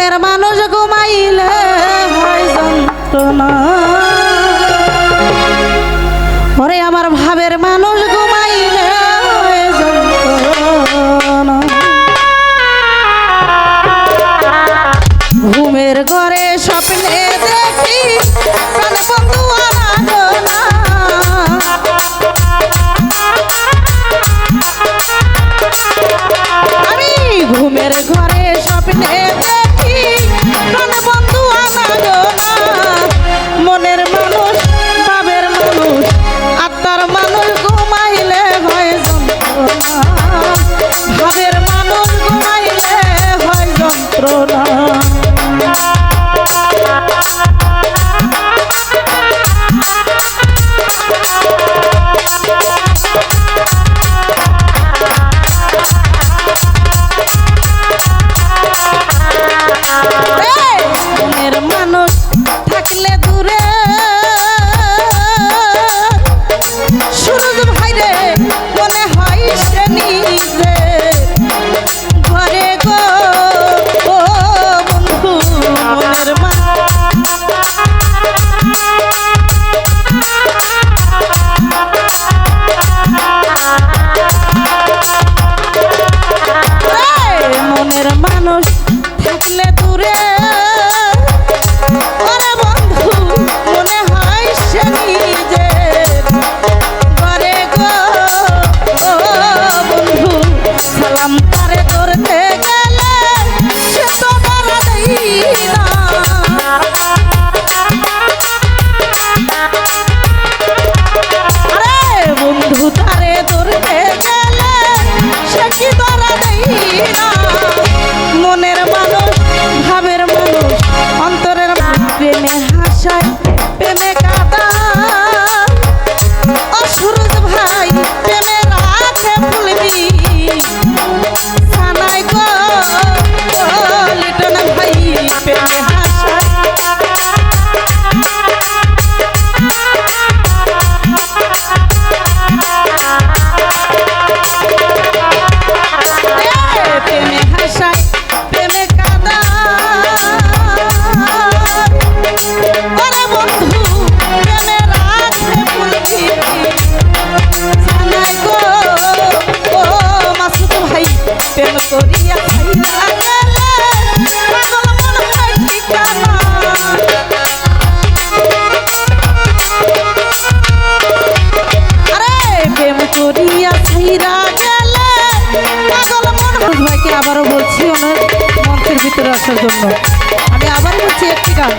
মনের মানুষ ঘুমাইলে হয় যন্ত্রণা। সবাইকে আবারও বলছি ওনার মঞ্চের ভিতরে আসার জন্য। আমি আবারও বলছি একটি গান।